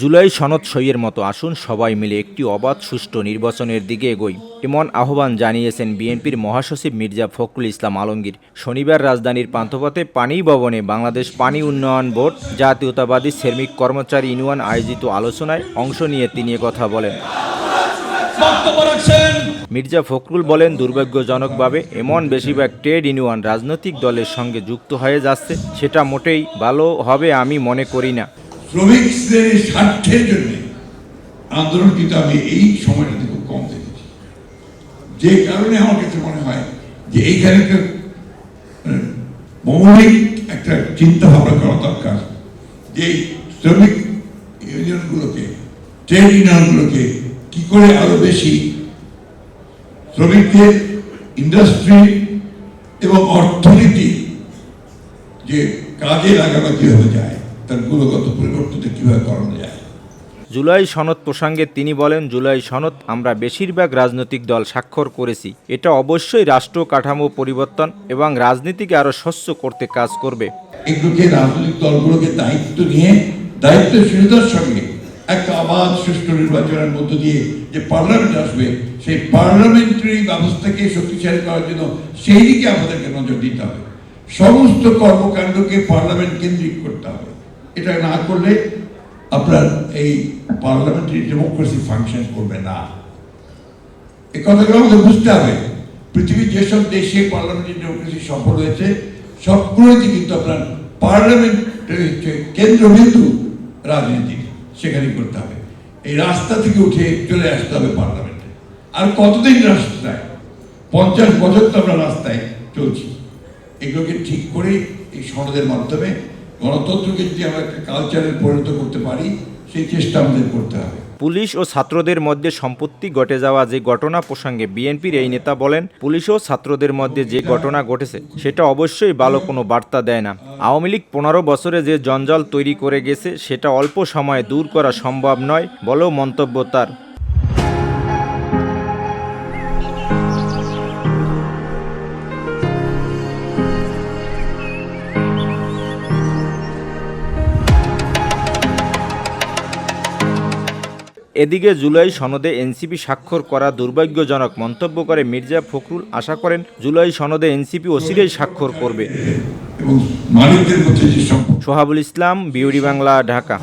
জুলাই সনদ সইয়ের মতো আসুন সবাই মিলে একটি অবাধ সুষ্ঠু নির্বাচনের দিকে এগোই। এমন আহ্বান জানিয়েছেন বিএনপির মহাসচিব মির্জা ফখরুল ইসলাম আলমগীর। শনিবার রাজধানীর পান্থপথে পানি ভবনে বাংলাদেশ পানি উন্নয়ন বোর্ড, জাতীয়তাবাদী শ্রমিক কর্মচারী ইউনিয়ন আয়োজিত আলোচনায় অংশ নিয়ে তিনি কথা বলেন। মির্জা ফখরুল বলেন, দুর্ভাগ্যজনকভাবে এমন বেশিরভাগ ট্রেড ইউনিয়ন রাজনৈতিক দলের সঙ্গে যুক্ত হয়ে যাচ্ছে। সেটা মোটেই ভালো হবে আমি মনে করি না। শ্রমিক শ্রেণির স্বার্থের জন্য আন্দোলন কিন্তু আমি এই সময়টাতে খুব কম দেখেছি। যে কারণে আমার কাছে মনে হয় যে এইখানে একটা মৌলিক একটা চিন্তা ভাবনা করা দরকার যে শ্রমিক ইউনিয়নগুলোকে, ট্রেড ইউনিয়নগুলোকে কি করে আরও বেশি শ্রমিকদের ইন্ডাস্ট্রি এবং অর্থনীতি যে কাজে লাগানো কীভাবে যায় তার গুণগত পরিবর্তনটা কীভাবে করানো যায়? জুলাই সনদ প্রসঙ্গে তিনি বলেন জুলাই সনদ আমরা বেশিরভাগ রাজনৈতিক দল স্বাক্ষর করেছি। এটা অবশ্যই রাষ্ট্র কাঠামো পরিবর্তন এবং রাজনীতিকে আরও স্বচ্ছ করতে কাজ করবে। এগুলোকে রাজনৈতিক দলগুলোকে দায়িত্ব নিয়ে দায়িত্বশীলতার সঙ্গে একটা অবাধ সুষ্ঠু নির্বাচনের মধ্য দিয়ে যে পার্লামেন্ট আসবে সেই পার্লামেন্টারি ব্যবস্থাকে শক্তিশালী করার জন্য সেই দিকে আমাদেরকে নজর দিতে হবে। সমস্ত কর্মকাণ্ডকে পার্লামেন্ট কেন্দ্রিক করতে হবে। এটা না করলে আপনার এই পার্লামেন্টারি ডেমোক্রেসি ফাংশন করবে না। এ কথাগুলো আমাদের বুঝতে হবে। পৃথিবীর যেসব দেশে পার্লামেন্টারি ডেমোক্রেসি সফল হয়েছে সবগুলোতে কিন্তু আপনার পার্লামেন্ট হচ্ছে কেন্দ্রবিন্দু রাজনীতি সেখানে করতে হবে। এই রাস্তা থেকে উঠে চলে আসতে হবে পার্লামেন্টে আর কতদিন রাস্তায়? পঞ্চাশ বছর তো আমরা রাস্তায় চলছি। এগুলোকে ঠিক করে এই সনদের মাধ্যমে গণতন্ত্রকে যদি আমরা একটা কালচারে পরিণত করতে পারি, সেই চেষ্টা আমাদের করতে হবে। পুলিশ ও ছাত্রদের মধ্যে সম্পত্তি ঘটে যাওয়া যে ঘটনা প্রসঙ্গে বিএনপির এই নেতা বলেন, পুলিশ ও ছাত্রদের মধ্যে যে ঘটনা ঘটেছে, সেটা অবশ্যই ভালো কোনো বার্তা দেয় না। আওয়ামী লীগ পনেরো বছরে যে জঞ্জাল তৈরি করে গেছে, সেটা অল্প সময়ে দূর করা সম্ভব নয় বলেও মন্তব্য তার। এদিকে জুলাই সনদে এনসিপি স্বাক্ষর করা দুর্ভাগ্যজনক মন্তব্য করে মির্জা ফখরুল আশা করেন জুলাই সনদে এনসিপি অচিরেই স্বাক্ষর করবে সোহাবুল ইসলাম বিউরি বাংলা ঢাকা